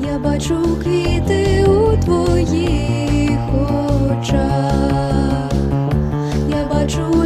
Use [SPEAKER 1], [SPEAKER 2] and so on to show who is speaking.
[SPEAKER 1] я бачу квіти у твоїх очах, я бачу